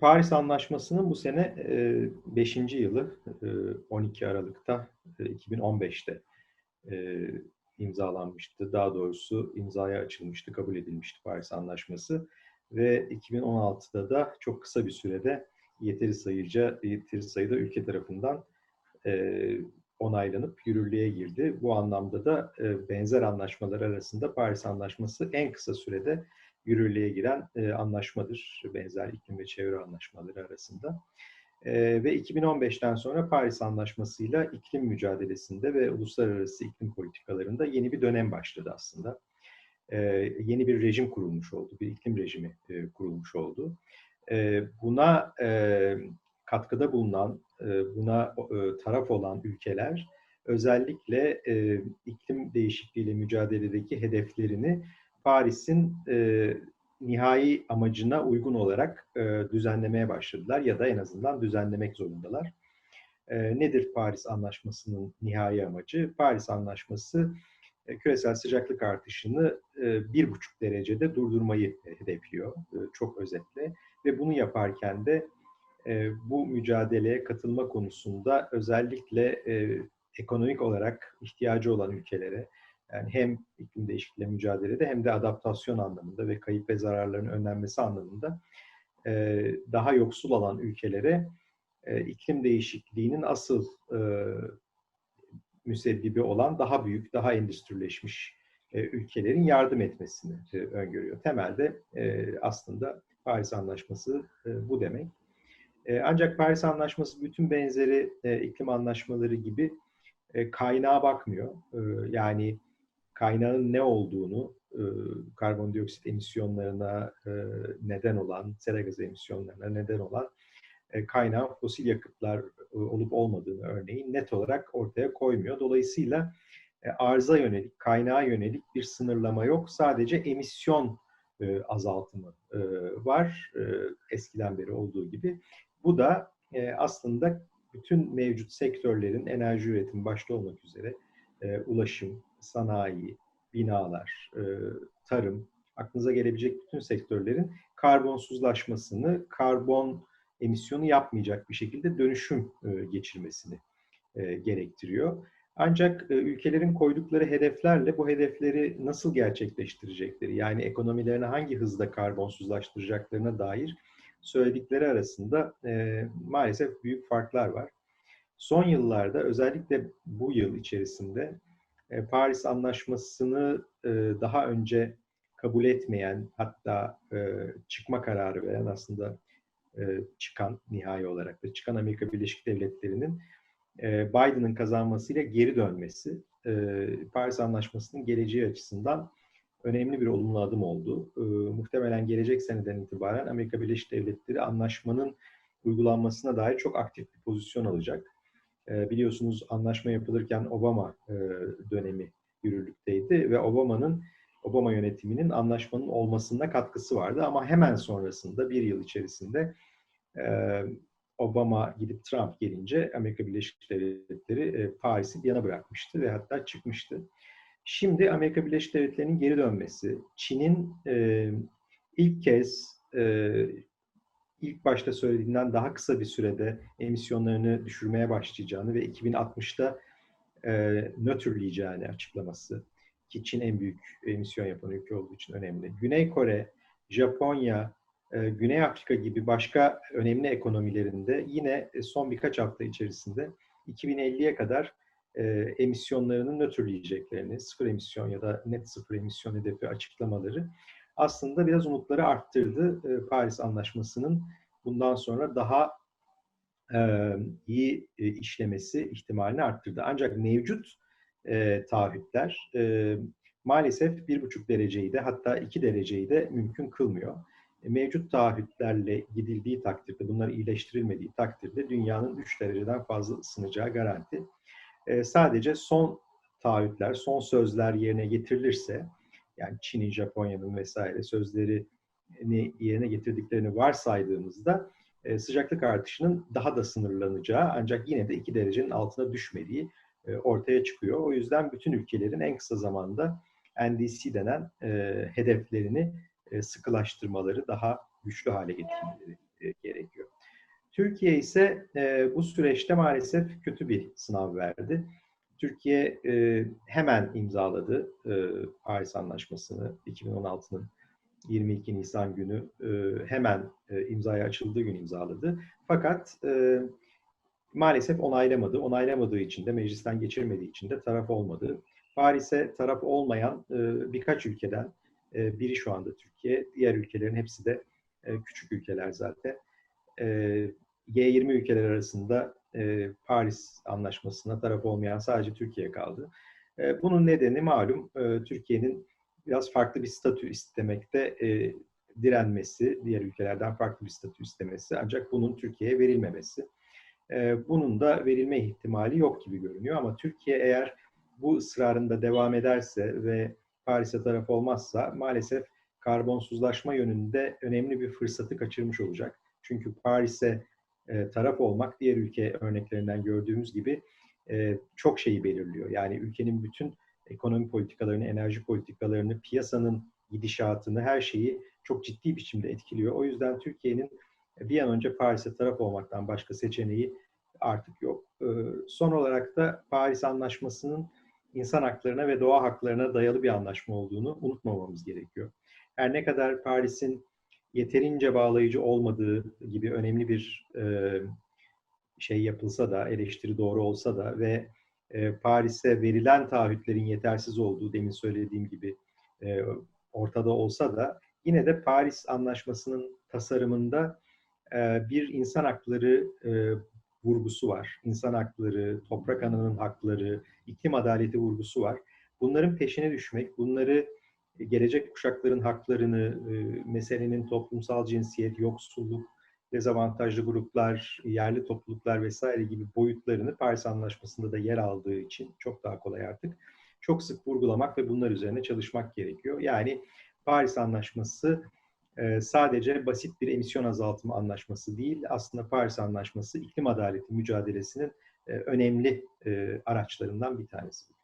Paris Anlaşması'nın bu sene 5. yılı 12 Aralık'ta 2015'te imzalanmıştı. Daha doğrusu imzaya açılmıştı, kabul edilmişti Paris Anlaşması ve 2016'da da çok kısa bir sürede yeteri sayıca yeteri sayıda ülke tarafından onaylanıp yürürlüğe girdi. Bu anlamda da benzer anlaşmalar arasında Paris Anlaşması en kısa sürede yürürlüğe giren e, anlaşmadır. Benzer iklim ve çevre anlaşmaları arasında. E, ve 2015'ten sonra Paris Anlaşması'yla iklim mücadelesinde ve uluslararası iklim politikalarında yeni bir dönem başladı aslında. E, yeni bir rejim kurulmuş oldu, bir iklim rejimi e, kurulmuş oldu. E, buna e, katkıda bulunan, e, buna e, taraf olan ülkeler özellikle e, iklim değişikliğiyle mücadeledeki hedeflerini Paris'in e, nihai amacına uygun olarak e, düzenlemeye başladılar ya da en azından düzenlemek zorundalar. E, nedir Paris Anlaşması'nın nihai amacı? Paris Anlaşması e, küresel sıcaklık artışını e, bir buçuk derecede durdurmayı hedefliyor e, çok özetle ve bunu yaparken de e, bu mücadeleye katılma konusunda özellikle e, ekonomik olarak ihtiyacı olan ülkelere yani hem iklim değişikliğiyle mücadelede hem de adaptasyon anlamında ve kayıp ve zararların önlenmesi anlamında e, daha yoksul olan ülkelere iklim değişikliğinin asıl e, müsebbibi olan daha büyük, daha endüstrileşmiş ülkelerin yardım etmesini öngörüyor. Temelde aslında Paris Anlaşması bu demek. E, ancak Paris Anlaşması bütün benzeri e, iklim anlaşmaları gibi e, kaynağa bakmıyor. E, yani kaynağın ne olduğunu, karbondioksit emisyonlarına neden olan, sera gazı emisyonlarına neden olan e, kaynağın fosil yakıtlar olup olmadığını örneğin net olarak ortaya koymuyor. Dolayısıyla e, arıza yönelik, kaynağa yönelik bir sınırlama yok. Sadece emisyon azaltımı var eskiden beri olduğu gibi. Bu da e, aslında bütün mevcut sektörlerin enerji üretimi başta olmak üzere e, ulaşım, sanayi, binalar, e, tarım, aklınıza gelebilecek bütün sektörlerin karbonsuzlaşmasını, karbon emisyonu yapmayacak bir şekilde dönüşüm e, geçirmesini e, gerektiriyor. Ancak e, ülkelerin koydukları hedeflerle bu hedefleri nasıl gerçekleştirecekleri, yani ekonomilerini hangi hızda karbonsuzlaştıracaklarına dair söyledikleri arasında e, maalesef büyük farklar var. Son yıllarda özellikle bu yıl içerisinde e, Paris Anlaşması'nı e, daha önce kabul etmeyen hatta e, çıkma kararı veren aslında çıkan nihai olarak da çıkan Amerika Birleşik Devletleri'nin Biden'ın kazanmasıyla geri dönmesi Paris Anlaşması'nın geleceği açısından önemli bir olumlu adım oldu. Muhtemelen gelecek seneden itibaren Amerika Birleşik Devletleri anlaşmanın uygulanmasına dair çok aktif bir pozisyon alacak. Ee, biliyorsunuz anlaşma yapılırken Obama e, dönemi yürürlükteydi ve Obama'nın Obama yönetiminin anlaşmanın olmasında katkısı vardı ama hemen sonrasında bir yıl içerisinde e, Obama gidip Trump gelince Amerika Birleşik Devletleri e, Paris'i yana bırakmıştı ve hatta çıkmıştı. Şimdi Amerika Birleşik Devletleri'nin geri dönmesi, Çin'in ilk kez ilk başta söylediğinden daha kısa bir sürede emisyonlarını düşürmeye başlayacağını ve 2060'da e, nötrleyeceğini açıklaması ki Çin en büyük emisyon yapan ülke olduğu için önemli. Güney Kore, Japonya, e, Güney Afrika gibi başka önemli ekonomilerinde yine son birkaç hafta içerisinde 2050'ye kadar e, emisyonlarını nötrleyeceklerini, sıfır emisyon ya da net sıfır emisyon hedefi açıklamaları aslında biraz umutları arttırdı. E, Paris Anlaşması'nın bundan sonra daha e, iyi e, işlemesi ihtimalini arttırdı. Ancak mevcut e, taahhütler e, maalesef bir buçuk dereceyi de hatta iki dereceyi de mümkün kılmıyor. E, mevcut taahhütlerle gidildiği takdirde, bunlar iyileştirilmediği takdirde dünyanın 3 dereceden fazla ısınacağı garanti. E, sadece son taahhütler, son sözler yerine getirilirse yani Çin'in, Japonya'nın vesaire sözlerini yerine getirdiklerini varsaydığımızda e, sıcaklık artışının daha da sınırlanacağı ancak yine de 2 derecenin altına düşmediği e, ortaya çıkıyor. O yüzden bütün ülkelerin en kısa zamanda NDC denen e, hedeflerini sıkılaştırmaları, daha güçlü hale getirmeleri gerekiyor. Türkiye ise bu süreçte maalesef kötü bir sınav verdi. Türkiye hemen imzaladı Paris Anlaşması'nı 2016'nın 22 Nisan günü hemen imzaya açıldığı gün imzaladı. Fakat maalesef onaylamadı. Onaylamadığı için de meclisten geçirmediği için de taraf olmadı. Paris'e taraf olmayan birkaç ülkeden biri şu anda Türkiye. Diğer ülkelerin hepsi de küçük ülkeler zaten. G20 ülkeler arasında Paris Anlaşması'na taraf olmayan sadece Türkiye kaldı. bunun nedeni malum Türkiye'nin biraz farklı bir statü istemekte direnmesi, diğer ülkelerden farklı bir statü istemesi ancak bunun Türkiye'ye verilmemesi. bunun da verilme ihtimali yok gibi görünüyor ama Türkiye eğer bu ısrarında devam ederse ve Paris'e taraf olmazsa maalesef karbonsuzlaşma yönünde önemli bir fırsatı kaçırmış olacak. Çünkü Paris'e e, taraf olmak diğer ülke örneklerinden gördüğümüz gibi e, çok şeyi belirliyor. Yani ülkenin bütün ekonomi politikalarını, enerji politikalarını, piyasanın gidişatını, her şeyi çok ciddi biçimde etkiliyor. O yüzden Türkiye'nin bir an önce Paris'e taraf olmaktan başka seçeneği artık yok. E, son olarak da Paris Anlaşması'nın insan haklarına ve doğa haklarına dayalı bir anlaşma olduğunu unutmamamız gerekiyor. Her ne kadar Paris'in yeterince bağlayıcı olmadığı gibi önemli bir e, şey yapılsa da, eleştiri doğru olsa da ve e, Paris'e verilen taahhütlerin yetersiz olduğu demin söylediğim gibi e, ortada olsa da yine de Paris Anlaşması'nın tasarımında bir insan hakları vurgusu var. İnsan hakları, toprak ananın hakları, iklim adaleti vurgusu var. Bunların peşine düşmek, bunları gelecek kuşakların haklarını, e, meselenin toplumsal cinsiyet, yoksulluk, dezavantajlı gruplar, yerli topluluklar vesaire gibi boyutlarını Paris Anlaşması'nda da yer aldığı için çok daha kolay artık çok sık vurgulamak ve bunlar üzerine çalışmak gerekiyor. Yani Paris Anlaşması e, sadece basit bir emisyon azaltma anlaşması değil, aslında Paris Anlaşması iklim adaleti mücadelesinin e, önemli araçlarından bir tanesi.